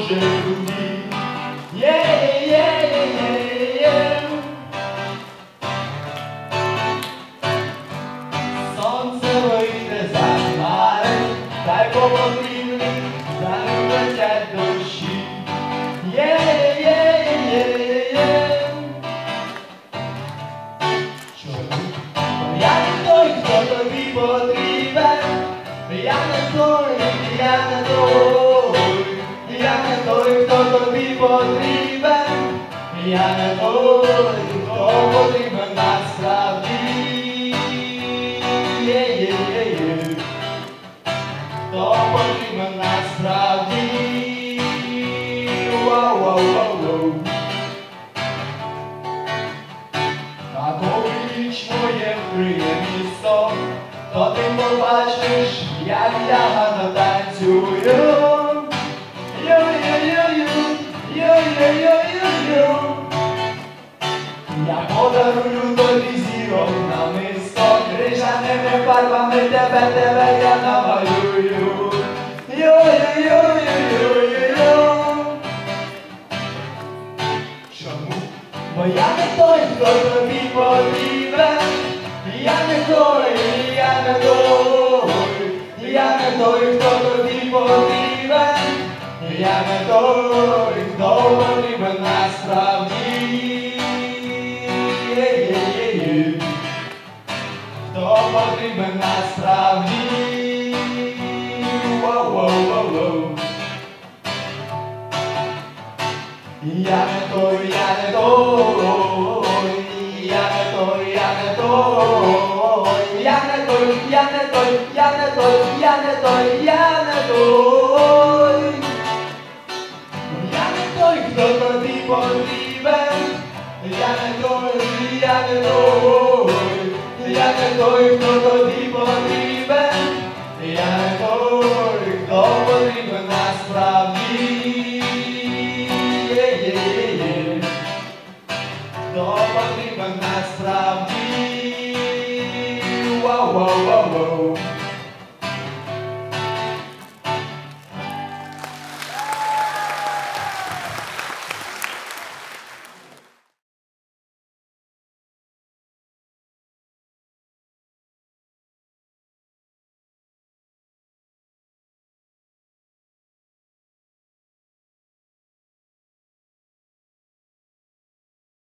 ożeni. Yeah, yeah, yeah, yeah, Sądzę, bo idę za tak obok inni, zaraz do si. Тобі потрібен. Я не той, хто потрібен насправді. Хто потрібен насправді. Ніч моє вкриє місто, то ти побачиш, як я танцюю. Тобі зірок крижаними фарбами тебе, тебе я намалюю. Чому? Бо я не той, хто тобі потрібен. Я не той, я не той, я не той, хто тобі потрібен. Я не той, хто потрібен насправді. потрібен насправді. Воу-воу-воу-воу. Я не той, я не той, я не той, я не той, я не той, я не той, я не той, я не той, я не той. Я не той, хто тобі потрібен. Я не той, я не той, Nowa mi pan Wow, wow, wow, wow